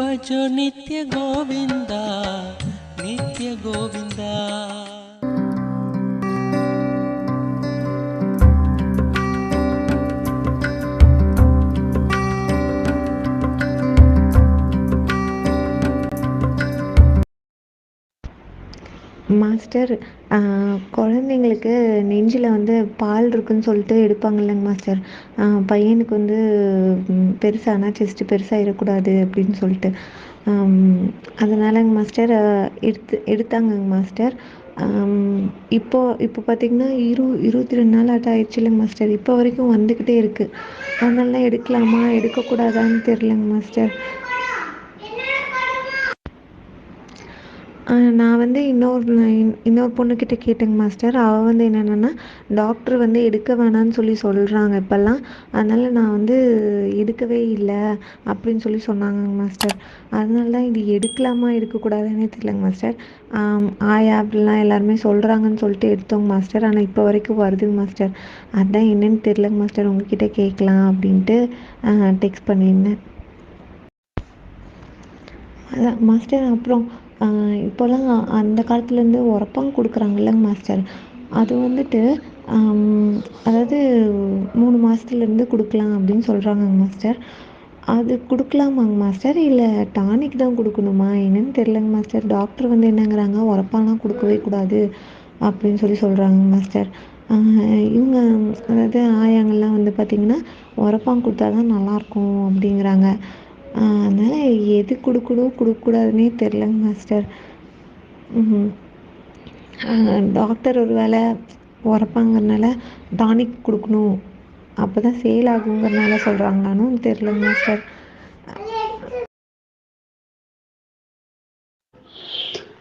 भजो नित्य गोविंदा नित्य गोविंदा। மாஸ்டர் குழந்தைங்களுக்கு நெஞ்சில் வந்து பால் இருக்குன்னு சொல்லிட்டு எடுப்பாங்க இல்லைங்க மாஸ்டர் பையனுக்கு வந்து பெருசானா செஸ்ட்டு பெருசாகிடக்கூடாது அப்படின்னு சொல்லிட்டு. அதனாலங்க மாஸ்டர் எடுத்து எடுத்தாங்கங்க மாஸ்டர் இப்போ இப்போ பார்த்தீங்கன்னா இரு இருபத்தி ரெண்டு நாள் ஆட்ட ஆயிடுச்சு இல்லைங்க மாஸ்டர் இப்போ வரைக்கும் வந்துக்கிட்டே இருக்குது அதனால எடுக்கலாமா எடுக்கக்கூடாதான்னு தெரிலங்க மாஸ்டர் நான் வந்து இன்னொரு இன்னொரு பொண்ணுக்கிட்ட கேட்டேங்க மாஸ்டர் அவள் வந்து என்னென்னா டாக்டர் வந்து எடுக்க வேணான்னு சொல்லி சொல்கிறாங்க இப்போல்லாம். அதனால் நான் வந்து எடுக்கவே இல்லை அப்படின்னு சொல்லி சொன்னாங்கங்க மாஸ்டர் அதனால தான் இது எடுக்கலாமா எடுக்கக்கூடாதுன்னே தெரியலங்க மாஸ்டர் ஆயா அப்படிலாம் எல்லாருமே சொல்கிறாங்கன்னு சொல்லிட்டு எடுத்தோங்க மாஸ்டர் ஆனால் இப்போ வரைக்கும் வருதுங்க மாஸ்டர் அதுதான் என்னன்னு தெரிலங்க மாஸ்டர் உங்ககிட்ட கேட்கலாம் அப்படின்ட்டு டெக்ஸ்ட் பண்ணியிருந்தேன். அதான் மாஸ்டர் அப்புறம் இப்போல்லாம் அந்த காலத்துலேருந்து உரப்பாங்க கொடுக்குறாங்கல்லங்க மாஸ்டர். அது வந்துட்டு அதாவது மூணு மாதத்துலேருந்து கொடுக்கலாம் அப்படின்னு சொல்கிறாங்கங்க மாஸ்டர். அது கொடுக்கலாமாங்க மாஸ்டர்? இல்லை டானிக் தான் கொடுக்கணுமா? என்னன்னு தெரிலங்க மாஸ்டர். டாக்டர் வந்து என்னங்கிறாங்க உரப்பாலாம் கொடுக்கவே கூடாது அப்படின்னு சொல்லி சொல்கிறாங்க மாஸ்டர். இவங்க அதாவது ஆயாங்கள்லாம் வந்து பார்த்திங்கன்னா உரப்பாங்க கொடுத்தா தான் நல்லாயிருக்கும் அப்படிங்கிறாங்க. அதனால் எது கொடுக்கணும் கொடுக்கக்கூடாதுன்னே தெரிலங்க மாஸ்டர் டாக்டர் ஒரு வேலை உரப்பாங்கிறனால டானிக் கொடுக்கணும். அப்போ தான் சேல் ஆகுங்கிறனால சொல்கிறாங்களானும் தெரிலங்க மாஸ்டர்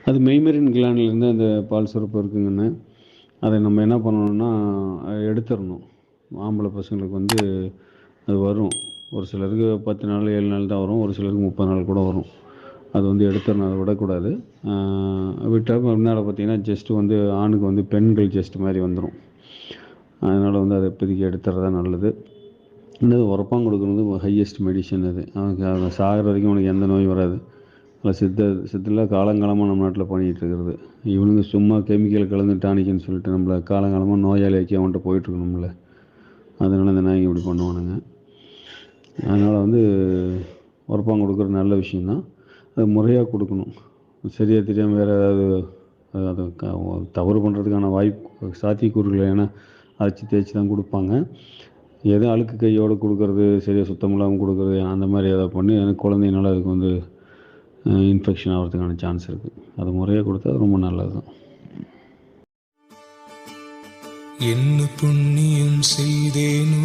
அது மெய்மரின் கிளாண்ட்லேருந்து அந்த பால் சுரப்பு இருக்குங்கன்னு அதை நம்ம என்ன பண்ணணும்னா எடுத்துடணும். ஆம்பளை பசங்களுக்கு வந்து அது வரும். ஒரு சிலருக்கு பத்து நாள் ஏழு நாள் தான் வரும். ஒரு சிலருக்கு முப்பது நாள் கூட வரும். அது வந்து எடுத்துடணும் அதை விடக்கூடாது. விட்டால் முன்னால் பார்த்தீங்கன்னா ஜஸ்ட்டு வந்து ஆணுக்கு வந்து பெண்கள் ஜஸ்ட் மாதிரி வந்துடும் அதனால் வந்து அதை இப்போதைக்கு எடுத்துறதா நல்லது. இன்னது உரப்பாங்க கொடுக்குறது ஹையஸ்ட் மெடிசன் அது. அவனுக்கு அவன் சாகிற வரைக்கும் அவனுக்கு எந்த நோயும் வராது. அதில் சித்த சித்தில் காலங்காலமாக நம்ம நாட்டில் பண்ணிகிட்டு இருக்கிறது. இவனுங்க சும்மா கெமிக்கல் கலந்து டானிக்குன்னு சொல்லிட்டு நம்மளை காலங்காலமாக நோயாளியாக்கி அவன்கிட்ட போயிட்டுருக்கணும்ல அதனால் இந்த நாய்ங்க இப்படி பண்ணுவானுங்க. அதனால் வந்து உரப்பாங்க கொடுக்குறது நல்ல விஷயந்தான் அது முறையாக கொடுக்கணும். சரியாக தெரியாமல் வேறு ஏதாவது அது தவறு பண்ணுறதுக்கான வாய்ப்பு சாத்தியக்கூறுகள் ஏன்னா அரைச்சி தேய்ச்சி தான் கொடுப்பாங்க. எதோ அழுக்கு கையோடு கொடுக்கறது சரியாக சுத்தம் இல்லாமல் கொடுக்குறது அந்த மாதிரி ஏதாவது பண்ணி எனக்கு குழந்தைனால அதுக்கு வந்து இன்ஃபெக்ஷன் ஆகிறதுக்கான சான்ஸ் இருக்குது அது முறையாக கொடுத்தா ரொம்ப நல்லது தான் என்ன புண்ணியம் செய்தேனோ